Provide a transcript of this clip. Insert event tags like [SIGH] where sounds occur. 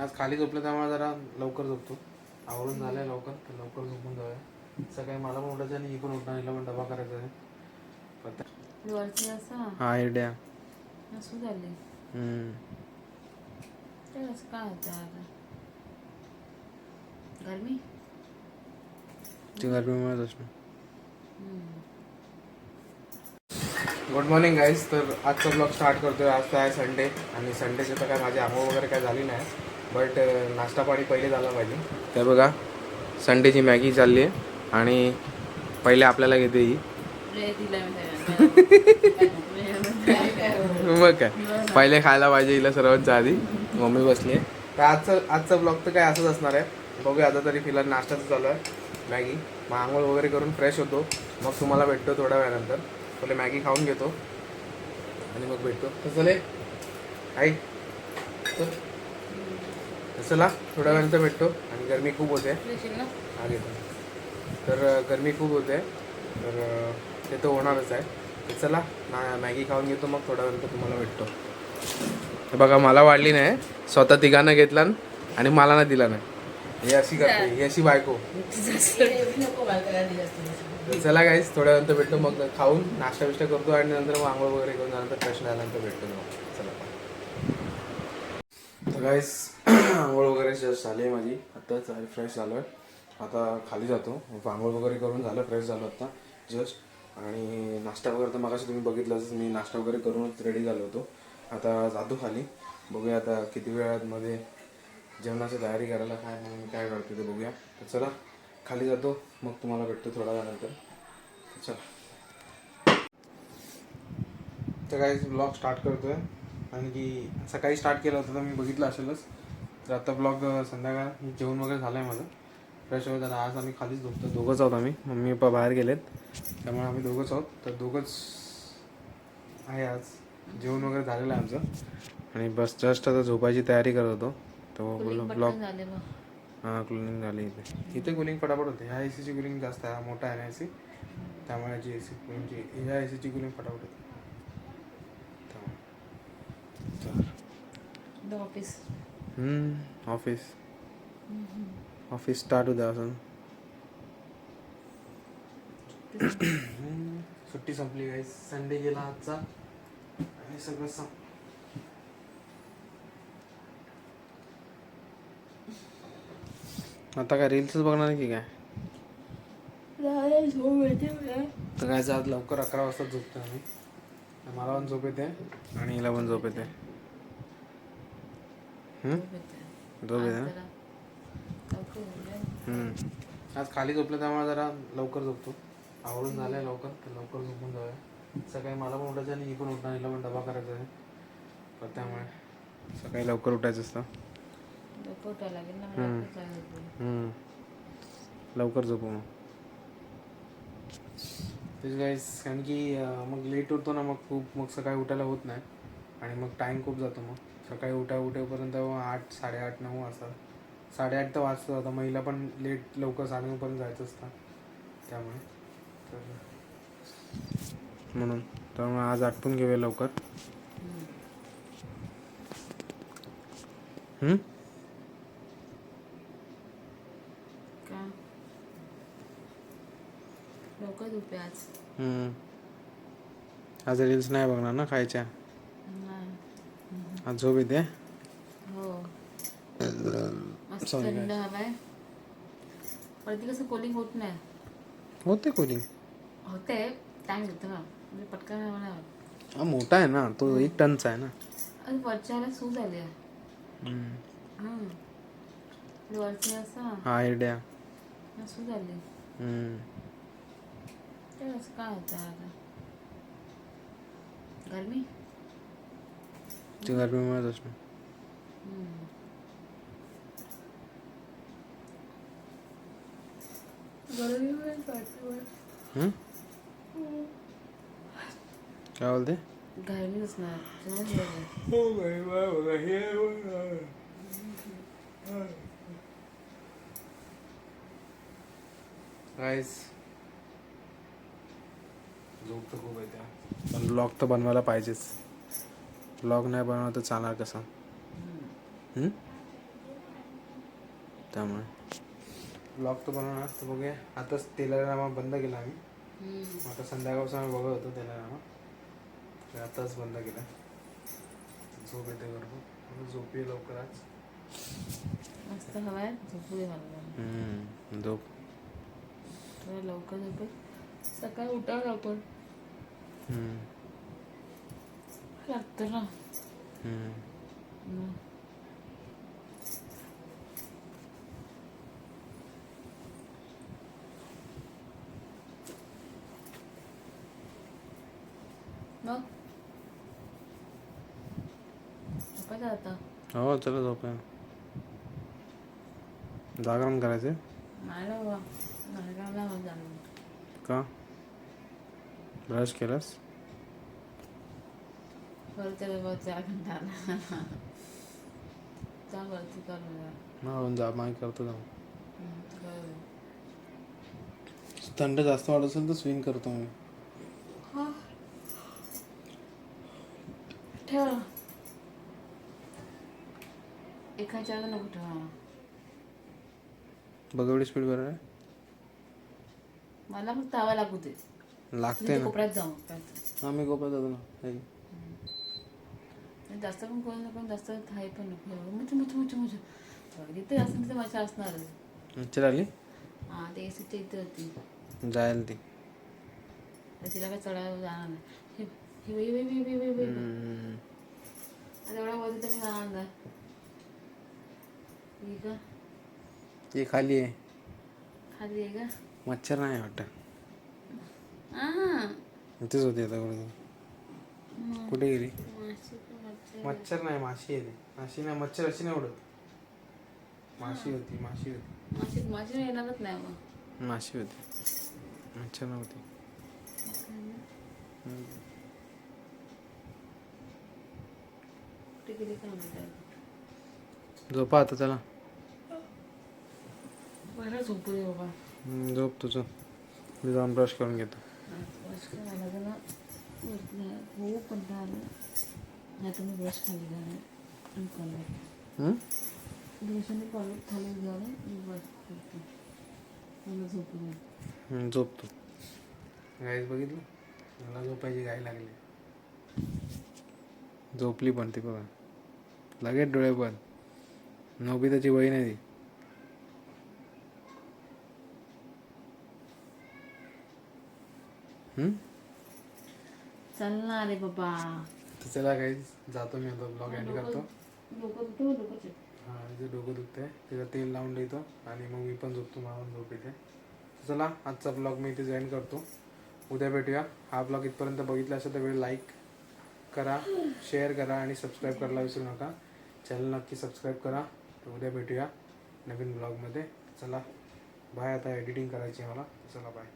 आज खाली झोपलं त्यामुळे जरा लवकर झोपतो. आवरून झालंय लवकर तर लवकर झोपून जाऊया. सकाळी मला पण उठायचं आणि ही पण उठणार हिला पण डबा करायचा आहे. हा आयडिया असू झाले. काय होतं गरमी? ती गरमीमुळेच असणार. गुड मॉर्निंग गाईज तर आजचा ब्लॉग स्टार्ट करतोय. आज तर आहे संडे आणि संडेचे तर काय माझी आंघोळ वगैरे काय झाली नाही. बट नाश्ता पाणी पहिले झाला पाहिजे. तर बघा संडेची मॅगी चालली आहे आणि पहिले आपल्याला घेते ही. [LAUGHS] मग काय? पहिले खायला पाहिजे हिला सर्वांच्या आधी. मम्मी बसली आहे. तर आजचं आजचं ब्लॉग तर काय असंच असणार आहे. बघूया आता तरी फिलहाल नाश्ताचं चालू आहे. मॅगी मग आंघोळ वगैरे करून फ्रेश होतो. मग तुम्हाला भेटतो थोड्या वेळानंतर. पहिले मॅगी खाऊन घेतो आणि मग भेटतो. तर चले। आई। चल. तर चला थोड्या वेळानंतर भेटतो. आणि गरमी खूप होते. ना? हा घेतो तर गरमी खूप होते. तर ते तर होणारच आहे. तर चला ना मॅगी खाऊन घेतो मग थोड्या वेळानंतर तुम्हाला भेटतो. हे बघा मला वाढली नाही. स्वतः तिघांना घेतला आणि मला नाही दिला नाही. हे अशी [LAUGHS] करते. ही अशी बायको. तर चला गाईस थोड्या नंतर भेटतो मग खाऊन नाश्ता बिष्टा करतो आणि नंतर मग आंघोळ वगैरे करून नंतर प्रश्न आल्यानंतर भेटतो मग. चला. तर गाईस [CLEARS THROAT] आंघोळ वगैरे जस्ट झाली आहे माझी. आत्ताच फ्रेश झालो आहे आता खाली जातो. आंघोळ वगैरे करून झालं फ्रेश झालो आता जस्ट आणि नाश्ता वगैरे तर मगाशी तुम्ही बघितलंच मी नाश्ता वगैरे करूनच रेडी झालो होतो. आता जातो खाली. बघूया आता किती वेळात मध्ये जेवणाची तयारी करायला काय म्हणून काय करतो ते बघूया. तर चला. खाली जातो मग तुम्हाला भेटतो थोड्या वेळानंतर. तर चला. तर काही ब्लॉग स्टार्ट करतोय. आणि की सकाळी स्टार्ट केलं होतं तर मी बघितलं असेलच. तर आता ब्लॉग संध्याकाळ जेवण वगैरे झालं आहे माझं. फ्रेश वगैरे झालं आज आम्ही खालीच झोपतो दोघंच आहोत आम्ही. मम्मी पप्पा बाहेर गेलेत. त्यामुळे आम्ही दोघंच आहोत. तर दोघंच आहे आज. जेवण वगैरे झालेलं आहे आमचं. आणि बस जस्ट आता झोपायची तयारी करत होतो. पटकन ब्लॉग. हां कुलिंग झाली इथे. इथे कुलिंग पटापट होते. ह्या ए सीची कुलिंग जास्त आहे. हा मोठा आहे ना ए सी त्यामुळे याची ए सी कुलिंगची ह्या ए सीची कुलिंग पटापट होते. त्यामुळे. तर the office hmm, office office start होतं असं हम्म, सुट्टी संपली काही संडे गेला आजचा. आणि सगळं सं आता काय रील्सच बघणार आहे की काय? तर काय आज लवकर अकरा वाजता झोपतो आम्ही. मला पण झोप येते आणि हिला पण झोप येते. झोप येते. आज ना? आज खाली झोपलं त्यामुळे जरा लवकर झोपतो. आवरून झालंय लवकर तर लवकर झोपून जाऊया. सकाळी मला पण उठायचं आणि ही पण उठणार हिला पण डबा करायचा आहे. तर त्यामुळे सकाळी लवकर उठायचं असतं. लवकर लागेल ना मला. हम्म. झोपू मग. तेच गाईस कारण की अं, मग लेट होतो ना मग खूप मग सकाळी उठायला होत नाही. आणि मग टाईम खूप जातो मग. सकाळी उठा उठेपर्यंत आठ साडेआठ नऊ वाजता साडेआठ तर वाजता आता. महिला पण लेट लवकर साडेनऊपर्यंत जायचं असतं. त्यामुळे. तर म्हणून. त्यामुळे आज आटपून घेऊया लवकर. हम्म. हम्म? का लवकर झोपे आज हम्म. आज रील्स नाही बघणार ना खायच्या. आज झोप येते. हो. मस्त थंड कसं कोलिंग होत नाही. होते कोलिंग होते. टाइम घेतो ना. म्हणजे पटकन होत. हा मोठा आहे ना. तो एक टनचा आहे ना. आणि वरच्याला सू झाली आहे. वरची असं हा आयडिया. सू झाली हम्म. ते असं काय होतं आता? गरमी? ती गरमीमुळेच असणार? काय बोलते? गरमी असणार गरमी. झोप तर खूप येते पण ब्लॉग तर बनवायला पाहिजेच. ब्लॉग नाही बनवला तर चालणार कसं? हम्म? त्यामुळे. ब्लॉग तर बनवणार तर बघूया. आताच तेलारामा बंद केला आम्ही. आता संध्याकाळचं आम्ही बघत होतो तेलारामा. तर आताच बंद केला. झोप येते भरपूर. आता झोपी लवकर आज. मस्त हवाय झोपू. लवकर झोपे सकाळी उठा लवकर. लागतं ना मग. मग झोपायचं आता हो चला झोपूया जागरण करायचं नाही ना बाबा नायगावला मग जाणं का ब्रश केलास परत त्याला बघ चार घंटा आला जा वरती कर मला हा जा मागे करतो जाऊ हम्म, तू कर. थंड जास्त वाढत असेल तर स्विंग करतो मी. एकाच्या आधी नको ठेवा बघ एवढी स्पीड बरोबर आहे मला फक्त हवा लागू दे लागते तुम्ही ना. कोपऱ्यात जाऊ कोपऱ्यात. हा मी गोपात जातो ना. नाही. आणि जास्त पण कोण नको जास्त थाई पण नको. मुच मुच मुच जिथे असं तिथे मजा असणार. मच्छर आली हा ते एसीच्या इथे होती. जायला ती. तिला काय चढायला जाणार नाही. हे हे एवढ्या वरती तर मी जाणार नाही. ही का? हे खाली आहे. खाली आहे का? मच्छर नाही वाटतं. हा इथेच होती आता कुठे कुठे गेली मच्छर. नाही माशी आहे. माशी नाही मच्छर अशी नाही उडत माशी होती माशी होती माशी माशी येणारच नाही मग माशी होती मच्छर नव्हती झोपा आता चला बरं झोपू दे बाबा हम्म, झोप तुझं मी जाऊन ब्रश करून घेतो ब्रश करायला जरा पण नाही तर मी ब्रश खाली जाणार आणि कॉलेज हम्म? दिवसाने खाली जाणार मी ब्रश करते मला बघितलं झोपायची गाय लागली. झोपली पण ती बघा. लगेच डोळे पण नोबिताची बहीण आहे ती. हम्म? चालणार रे बाबा. तर चला काही जातो मी आता ब्लॉग एंड करतो. डोकं दुखतं डोकं हा तिचं डोकं दुखतंय. तिला तेल लावून देतो आणि मग मी पण झोपतो मला पण झोप येते. तर चला आजचा ब्लॉग मी इथे जॉईन करतो. उद्या भेटूया. हा ब्लॉग इथपर्यंत बघितला असेल तर वेळ लाईक करा शेअर करा आणि सबस्क्राईब करायला विसरू नका. चॅनल नक्की सबस्क्राईब करा. तर उद्या भेटूया नवीन ब्लॉगमध्ये चला बाय आता एडिटिंग करायची आहे मला. चला बाय